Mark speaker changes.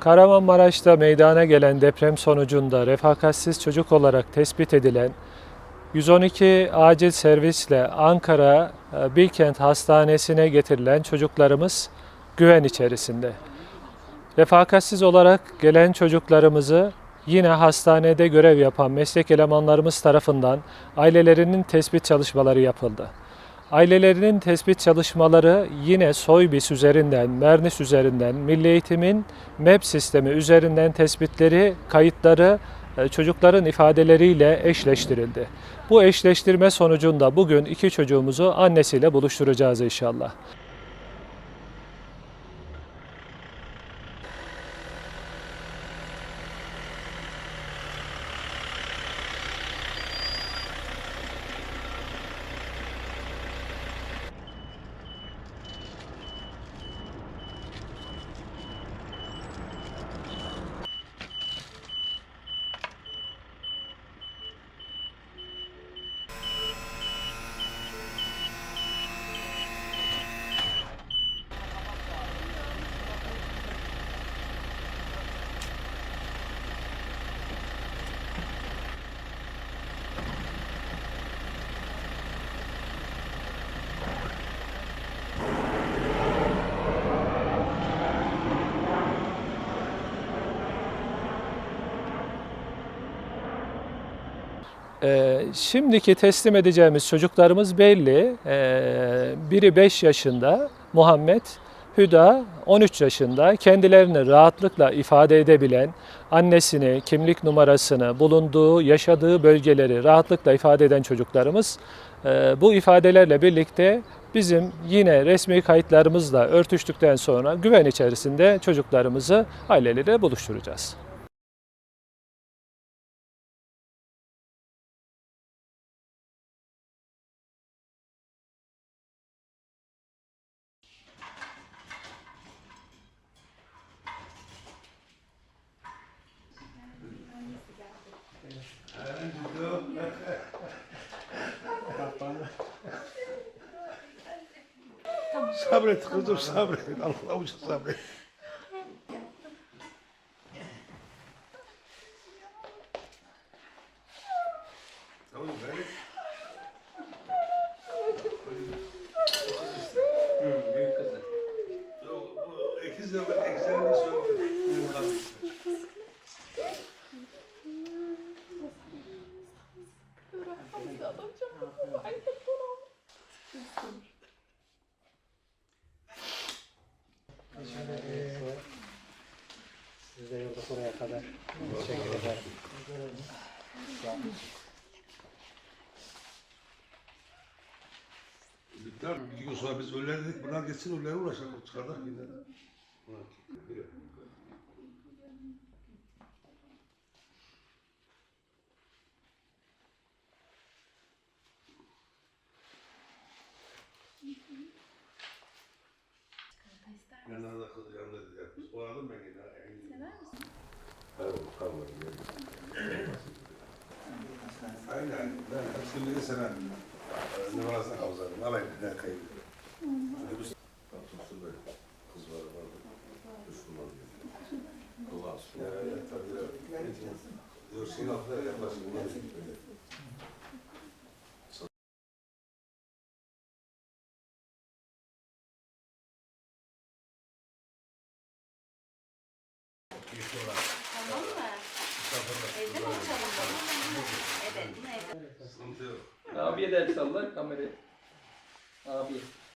Speaker 1: Kahramanmaraş'ta meydana gelen deprem sonucunda refakatsiz çocuk olarak tespit edilen 112 acil servisle Ankara e, Bilkent Hastanesi'ne getirilen çocuklarımız güven içerisinde. Refakatsiz olarak gelen çocuklarımızı yine hastanede görev yapan meslek elemanlarımız tarafından ailelerinin tespit çalışmaları yapıldı. Ailelerinin tespit çalışmaları yine Soybis üzerinden, Mernis üzerinden, Milli Eğitim'in MEP sistemi üzerinden tespitleri, kayıtları e, çocukların ifadeleriyle eşleştirildi. Bu eşleştirme sonucunda bugün iki çocuğumuzu annesiyle buluşturacağız inşallah. Ee, şimdiki teslim edeceğimiz çocuklarımız belli. Ee, biri 5 yaşında Muhammed, Hüda 13 yaşında. Kendilerini rahatlıkla ifade edebilen, annesini, kimlik numarasını, bulunduğu, yaşadığı bölgeleri rahatlıkla ifade eden çocuklarımız. Ee, bu ifadelerle birlikte bizim yine resmi kayıtlarımızla örtüştükten sonra güven içerisinde çocuklarımızı aileleriyle buluşturacağız.
Speaker 2: Sabret kızım sabret. Allah avuç sabret.
Speaker 3: Siz de yolda buraya kadar. Teşekkür ederim.
Speaker 2: Bitler, iki gün sonra biz öyle dedik, bunlar geçsin öyle uğraşalım, çıkardık yine. Yanına da kız yanında dedi. O aldım ben yine. Misin? Evet, tamam. Aynen. Ben severim. Ne varsa havzarım. Alayım bir dakika. Kapısı böyle. Kız var vardı. Müslüman diyor. Altına yaklaşık.
Speaker 4: Tamam mı? Evde mi açalım bunu? Evet, bunu evde.
Speaker 5: Abiye de el salla kamerayı. Abi.